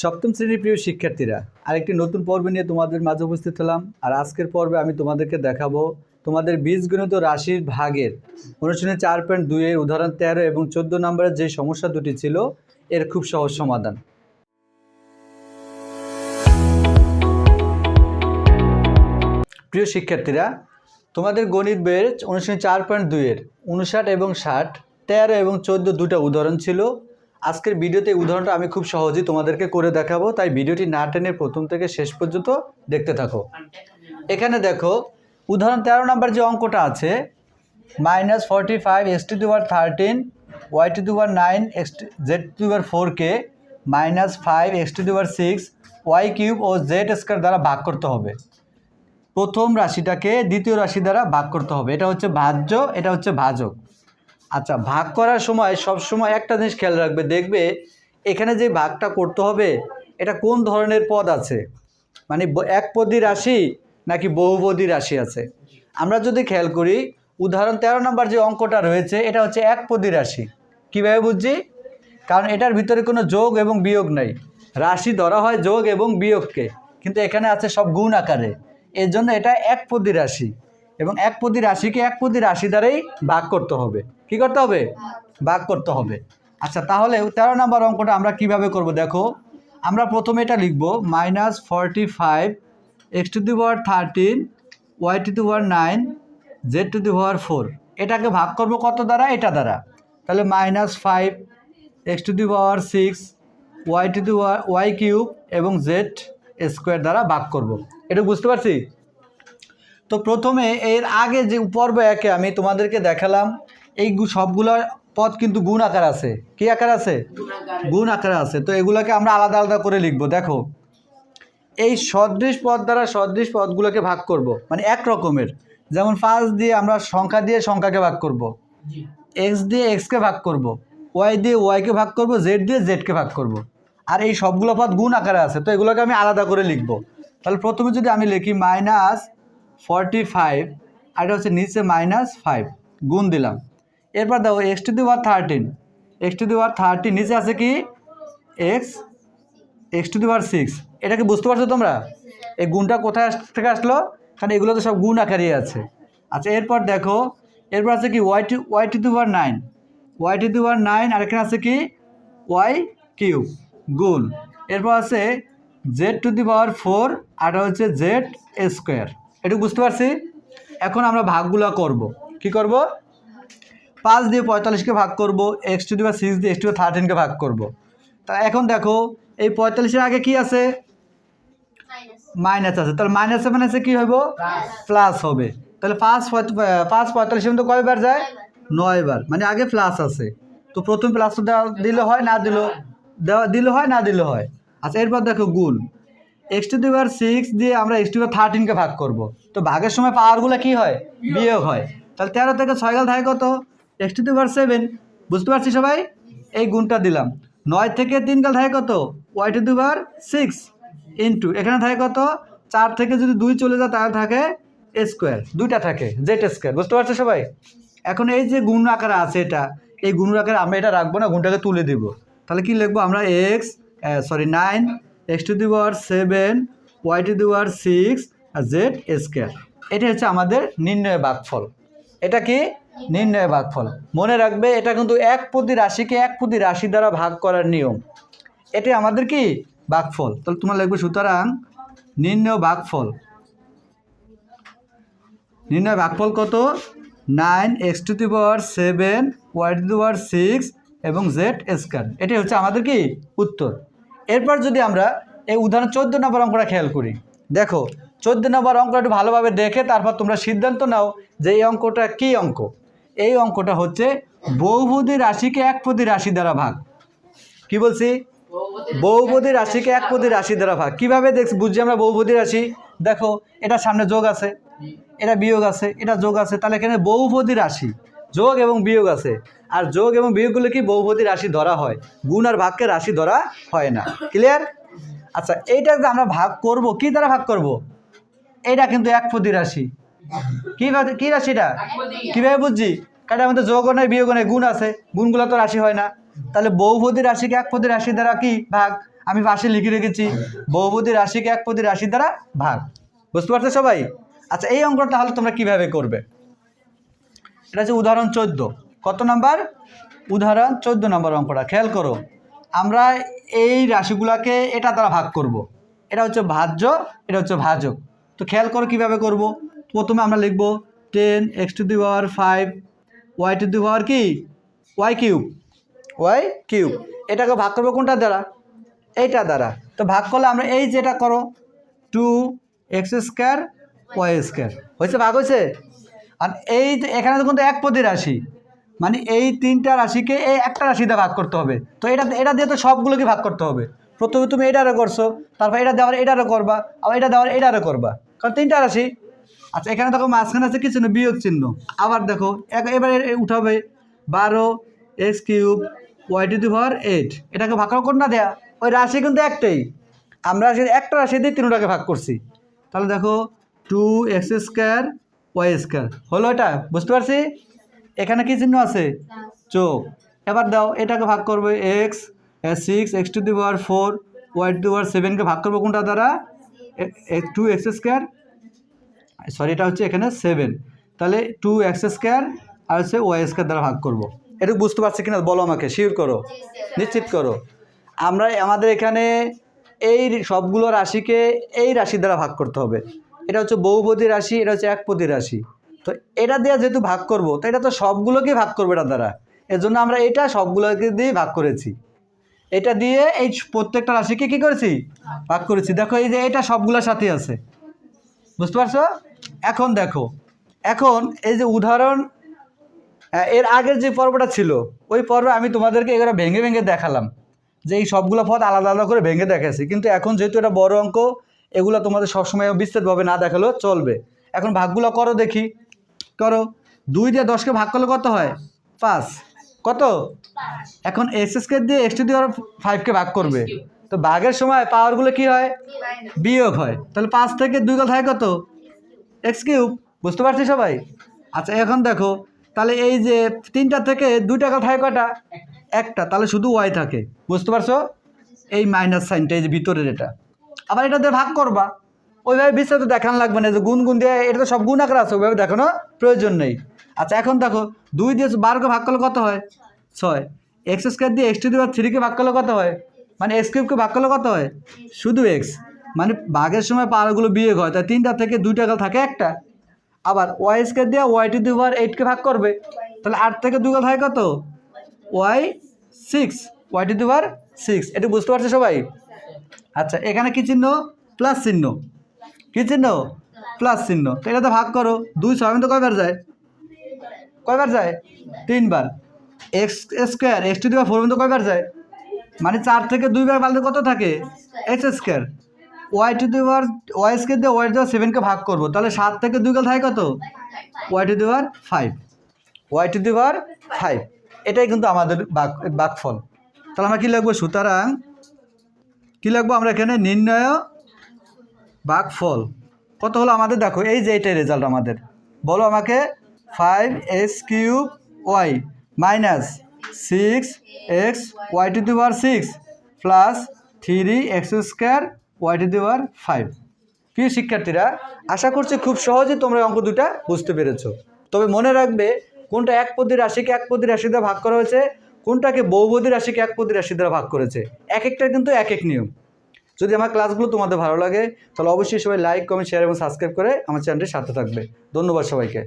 সপ্তম শ্রেণির প্রিয় শিক্ষার্থীরা, আরেকটি নতুন পর্বে নিয়ে তোমাদের মাঝে উপস্থিত হলাম। আর আজকের পর্বে আমি তোমাদেরকে দেখাবো তোমাদের বীজগণিত রাশির ভাগের অনুশীলনী চার পয়েন্ট দুইয়ের উদাহরণ তেরো এবং চোদ্দ নম্বরের যে সমস্যা দুটি ছিল, এর খুব সহজ সমাধান। প্রিয় শিক্ষার্থীরা, তোমাদের গণিত বের অনুশীলনী চার পয়েন্ট দুইয়ের উনষাট এবং ষাট, তেরো এবং চোদ্দ দুটা উদাহরণ ছিল। আজকের ভিডিওতে উদাহরণটা আমি খুব সহজেই তোমাদেরকে করে দেখাবো, তাই ভিডিওটি না টেনে প্রথম থেকে শেষ পর্যন্ত দেখতে থাকো। এখানে দেখো, উদাহরণ তেরো নাম্বার যে অঙ্কটা আছে minus forty five x to দুবার থার্টিন ওয়াই টু দু দুবার নাইন এক্স জেড টু দুবার ফোর কে মাইনাস ফাইভ এক্স টু দুবার সিক্স ওয়াই কিউব ও জেড স্কোয়ার দ্বারা ভাগ করতে হবে। প্রথম রাশিটাকে দ্বিতীয় রাশি দ্বারা ভাগ করতে হবে। এটা হচ্ছে ভাজ্য, এটা হচ্ছে ভাজক। আচ্ছা ভাগ করার সময় সব সময় একটা জিনিস খেয়াল রাখবে, দেখবে এখানে যে ভাগটা করতে হবে, এটা কোন ধরনের পদ আছে? মানে ব- একপদী রাশি নাকি বহুপদী রাশি আছে? আমরা যদি খেয়াল করি, উদাহরণ তেরো নম্বর যে অঙ্কটা রয়েছে, এটা হচ্ছে এক একপদী রাশি। কীভাবে বুঝছি? কারণ এটার ভিতরে কোনো যোগ এবং বিয়োগ নাই। রাশি ধরা হয় যোগ এবং বিয়োগকে, কিন্তু এখানে আছে সব গুণ আকারে। এর জন্য এটা এক একপদী রাশি এবং এক একপদী রাশিকে এক একপদী রাশি দ্বারাই ভাগ করতে হবে। কি করতে হবে? ভাগ করতে হবে। আচ্ছা তাহলে তেরো নম্বর অঙ্কটা আমরা কীভাবে করব দেখো? আমরা প্রথমে এটা লিখব minus forty five x to the power thirteen y to the power nine z to the power four এটাকে ভাগ করব কত দ্বারা? এটা দ্বারা। তাহলে minus five x to the power six y to the y cube এবং জেড স্কোয়ার দ্বারা ভাগ করব। এটা বুঝতে পারছি? তো প্রথমে এর আগে যে পর্ব একে আমি তোমাদেরকে দেখালাম এই সবগুলো পদ কিন্তু গুণ আকার আছে। কি আকার আছে? গুণ আকারে আছে। তো এগুলোকে আমরা আলাদা আলাদা করে লিখব। দেখো এই সদৃশ পদ দ্বারা সদৃশ পদগুলোকে ভাগ করব। মানে এক রকমের। যেমন পাঁচ দিয়ে আমরা সংখ্যা দিয়ে সংখ্যাকে ভাগ করব। এক্স দিয়ে এক্সকে ভাগ করব। ওয়াই দিয়ে ওয়াইকে ভাগ করব। জেড দিয়ে জেডকে ভাগ করব। আর এই সবগুলো পদ গুণ আকারে আছে। তো এগুলোকে আমি আলাদা করে লিখব। তাহলে প্রথমে যদি আমি লিখি মাইনাস ফর্টি ফাইভ আর এটা হচ্ছে নিচে মাইনাস ফাইভ। গুণ দিলাম। এরপর দেখো x to the power thirteen x to the power thirteen নিচে আছে কি? X x to the power six এটা কি বুঝতে পারছ তোমরা? এই গুণটা কোথায় থেকে আসলো? কারণ এগুলো তো সব গুণ আকারই আছে। আচ্ছা এরপর দেখো, এরপর আছে কি? Y to y to the power nine y to the power nine আর এখানে আছে কি? ওয়াই কিউ গুণ। এরপর আছে z to the power four আর হচ্ছে জেড স্কোয়ার এটুকু বুঝতে পারছি? এখন আমরা ভাগগুলো করব। কি করব? পাঁচ দিয়ে পঁয়তাল্লিশকে ভাগ করব এক্স টু পাওয়ার সিক্স দিয়ে এক্স টু থার্টিনকে ভাগ করব। তা এখন দেখো, এই পঁয়তাল্লিশের আগে কি আছে? মাইনাস আছে। তাহলে মাইনাসে মাইনাসে কি হইব? প্লাস হবে। তাহলে পাঁচ পাঁচ পঁয়তাল্লিশের মধ্যে কয়বার যায়? নয়বার। মানে আগে প্লাস আছে। তো প্রথম প্লাস দেওয়া দিলে হয়, না দিল দেওয়া দিলে হয়, না দিলে হয়? আচ্ছা এরপর দেখো গুণ। X to the power six দিয়ে আমরা এক্স টু থার্টিনকে ভাগ করব। তো ভাগের সময় পাওয়ারগুলো কি হয়? বিয়োগ হয়। তাহলে তেরো থেকে ছয় গেল থাকে কত? X to the power seven বুঝতে পারছি সবাই? এই গুণটা দিলাম। নয় থেকে তিন কাল থাকে কত? Y to the power six into এখানে থাকে কত? চার থেকে যদি দুই চলে যায়, তাহলে থাকে স্কোয়ার দুইটা থাকে জেড স্কোয়ার বুঝতে পারছ সবাই? এখন এই যে গুণ আকারে আছে এটা, এই গুণ আকারে আমরা এটা রাখব না, গুণটাকে তুলে দিব। তাহলে কি লিখব আমরা? X sorry nine x to the power seven y to the power six R z square এটা হচ্ছে আমাদের নির্ণয় ভাগফল এটা কি? নির্ণয় ভাগফল। মনে রাখবে, এটা কিন্তু এক প্রতি রাশিকে এক প্রতি রাশি দ্বারা ভাগ করার নিয়ম। এটাই আমাদের কি? ভাগফল। তাহলে তোমার লিখবে, সুতরাং নির্ণয় ভাগফল। নির্ণয় ভাগফল কত? Nine x to the seven, y to the six এবং জেড স্কোয়ার। এটাই হচ্ছে আমাদের কি? উত্তর। এরপর যদি আমরা এই উদাহরণ চোদ্দ নম্বর অঙ্কটা খেয়াল করি। দেখো, চোদ্দ নম্বর অঙ্কটা একটু ভালোভাবে দেখে তারপর তোমরা সিদ্ধান্ত নাও যে এই অঙ্কটা কী অঙ্ক। এই অঙ্কটা হচ্ছে বহুপদী রাশিকে একপদী রাশি দ্বারা ভাগ। কি বলছি? বহুপদী রাশিকে একপদী রাশি দ্বারা ভাগ। কীভাবে দেখ বুঝছি আমরা বহুপদী রাশি? দেখো, এটা সামনে যোগ আছে, এটা বিয়োগ আছে, এটা যোগ আছে, তাহলে এখানে বহুপদী রাশি, যোগ এবং বিয়োগ আছে। আর যোগ এবং বিয়োগগুলো কি বহুপদী রাশি ধরা হয়? গুণ আর ভাগকে রাশি ধরা হয় না। ক্লিয়ার আচ্ছা এইটা আমরা ভাগ করব। কি দ্বারা ভাগ করব? এটা কিন্তু একপদী রাশি। কীভাবে কি রাশিটা কীভাবে বুঝছি? কারণ আমাদের যোগও নেই বিয়োগও নেই গুণ আছে। গুণগুলো তো রাশি হয় না। তাহলে বহুপদী রাশিকে একপদী রাশি দ্বারা কি ভাগ? আমি পাশে লিখে রেখেছি বহুপদী রাশিকে একপদী রাশি দ্বারা ভাগ। বুঝতে পারছ সবাই? আচ্ছা এই অঙ্কটা তাহলে তোমরা কীভাবে করবে? এটা হচ্ছে উদাহরণ চোদ্দ। কত নাম্বার? উদাহরণ চোদ্দ নম্বর অঙ্কটা। খেয়াল করো আমরা এই রাশিগুলোকে এটা দ্বারা ভাগ করব। এটা হচ্ছে ভাজ্য এটা হচ্ছে ভাজক। তো খেয়াল করো কীভাবে করব? প্রথমে আমরা লিখব ten x to the power five y to the power কি? ওয়াই কিউব ওয়াই কিউব এটাকে ভাগ করব কোনটা দ্বারা? এইটা দ্বারা। তো ভাগ করলে আমরা এই যেটা করো two x square y square হয়েছে, ভাগ হয়েছে? আর এই এখানে তো কিন্তু এক পদী রাশি। মানে এই তিনটা রাশিকে এই একটা রাশিতে ভাগ করতে হবে। তো এটা এটা দিয়ে তো সবগুলোকে ভাগ করতে হবে। প্রথমে তুমি এটারও করছ, তারপর এটা দেওয়ার এটারও করবা, আবার এটা দেওয়ার এটারও করবা। কারণ তিনটা রাশি। আচ্ছা এখানে দেখো মাঝখানে আছে কি চিহ্ন বিয়োগ চিহ্ন। আবার দেখো এবারে উঠাবে বারো x cube y to the power eight. এটাকে ভাগ করা, কোনটা দেয়া? ওই রাশি কিন্তু একটাই। আমরা একটা রাশি দিয়ে তিনটাকে ভাগ করছি। তাহলে দেখো, two x square y square. হলো এটা, বুঝতে পারছি? এখানে কি চিহ্ন আছে? চোখ। এবার দাও, এটাকে ভাগ করবে x six, x to the power four, y to the power সেভেনকে ভাগ করব কোনটা দ্বারা? টু এক্স স্কোয়ার সরি এটা হচ্ছে এখানে সেভেন তাহলে টু এক্স স্কোয়ার আর হচ্ছে ওয়াই স্কোয়ার দ্বারা ভাগ করব। একটু বুঝতে পারছি কিনা? বলো আমাকে শিওর করো? নিশ্চিত করো। আমরা আমাদের এখানে এই সবগুলো রাশিকে এই রাশি দ্বারা ভাগ করতে হবে। এটা হচ্ছে বহুপদী রাশি এটা হচ্ছে একপদী রাশি। তো এটা দিয়ে যেহেতু ভাগ করব তো এটা তো সবগুলোকেই ভাগ করবে এটা দ্বারা। এর জন্য আমরা এটা সবগুলোকে দিয়ে ভাগ করেছি। এটা দিয়ে এই প্রত্যেকটা রাশিকে কি করেছি? ভাগ করেছি। দেখো এই যে এটা সবগুলোর সাথে আছে। বুঝতে পারছ? এখন দেখো এখন এই যে উদাহরণ এর আগের যে পর্বটা ছিল ওই পর্বে আমি তোমাদেরকে এগুলো ভেঙে ভেঙে দেখালাম যে এই সবগুলো পথ আলাদা আলাদা করে ভেঙে দেখাচ্ছি কিন্তু এখন যেহেতু এটা বড় অঙ্ক এগুলো তোমাদের সবসময় বিস্তৃতভাবে না দেখালেও চলবে। এখন ভাগগুলো করো দেখি। করো। দুই দিয়ে দশকে ভাগ করলে কত হয়? পাঁচ। কত? এখন এস স্কোয়ার দিয়ে এক্স টু দিয়ে ফাইভকে ভাগ করবে। তো ভাগের সময় পাওয়ারগুলো কি হয়? বিয়োগ হয়। তাহলে পাঁচ থেকে দুই কথা হয় কত? এক্স কিউব বুঝতে পারছি সবাই? আচ্ছা এখন দেখো, তাহলে এই যে তিনটা থেকে দুইটা কথা হয় কটা একটা, তাহলে শুধু ওয়াই থাকে। বুঝতে পারছ? এই মাইনাস সাইনটা এই যে ভিতরের এটা। আবার এটা দিয়ে ভাগ করবা। ওইভাবে বিস্তারিত দেখানো লাগবে না যে গুণ গুণ দিয়ে, এটা তো সব গুণ আকার আছে, ওইভাবে দেখানো প্রয়োজন নেই। আচ্ছা এখন দেখো, দুই দিয়ে বারোকে ভাগ করলে কত হয়? ছয়। এক্স স্কোয়ার দিয়ে এক্স টু দিয়ে থ্রিকে ভাগ করলে কত হয়? মানে এক্স কিউবকে ভাগ করলে কত হয়? শুধু এক্স মানে ভাগের সময় পাওয়ারগুলো বিয়ে হয়, তাই তিনটা থেকে দুইটা গেল থাকে একটা। আবার ওয়াই স্কোয়ার দিয়ে ওয়াই টু দি পাওয়ার এইটকে ভাগ করবে, তাহলে আট থেকে দুই গেল থাকে কত? Y six y to the power six এটা বুঝতে পারছ সবাই? আচ্ছা এখানে কি চিহ্ন? প্লাস চিহ্ন। কি চিহ্ন? প্লাস চিহ্ন। তো ভাগ করো, দুই ছয় তো কয়বার যায়? কয়বার যায়? তিনবার। X square x to the power four পর্যন্ত কয়বার যায়? মানে চার থেকে দুইবার বাড়লে কত থাকে? X square y to the power y দিয়ে ওয়াই টু দেওয়ার সেভেনকে ভাগ করব, তাহলে সাত থেকে দুই গেল থাকে কত? Y to the power five y to the power five এটাই কিন্তু আমাদের বাক, বাকফল। তাহলে আমরা কী লিখব? সুতরাং কী লিখব? আমরা এখানে নির্ণয় বাকফল। কত হলো আমাদের? দেখো, এই যে এইটাই রেজাল্ট আমাদের। বলো আমাকে five x cube y minus six x y to the power six plus three x square y to the power five প্রিয় শিক্ষার্থীরা, আশা করছি খুব সহজে তোমরা অঙ্ক দুটা বুঝতে পেরেছ। তবে মনে রাখবে, কোনটা এক পদী রাশিকে এক পদী রাশি দ্বারা ভাগ করা হয়েছে, কোনটাকে বহুপদী রাশিকে এক পদী রাশি দ্বারা ভাগ করেছে। এক একটা কিন্তু এক এক নিয়ম। যদি আমার ক্লাসগুলো তোমাদের ভালো লাগে, তাহলে অবশ্যই সবাই লাইক কমেন্ট শেয়ার এবং সাবস্ক্রাইব করে আমার চ্যানেলটির সাথে থাকবে। ধন্যবাদ সবাইকে।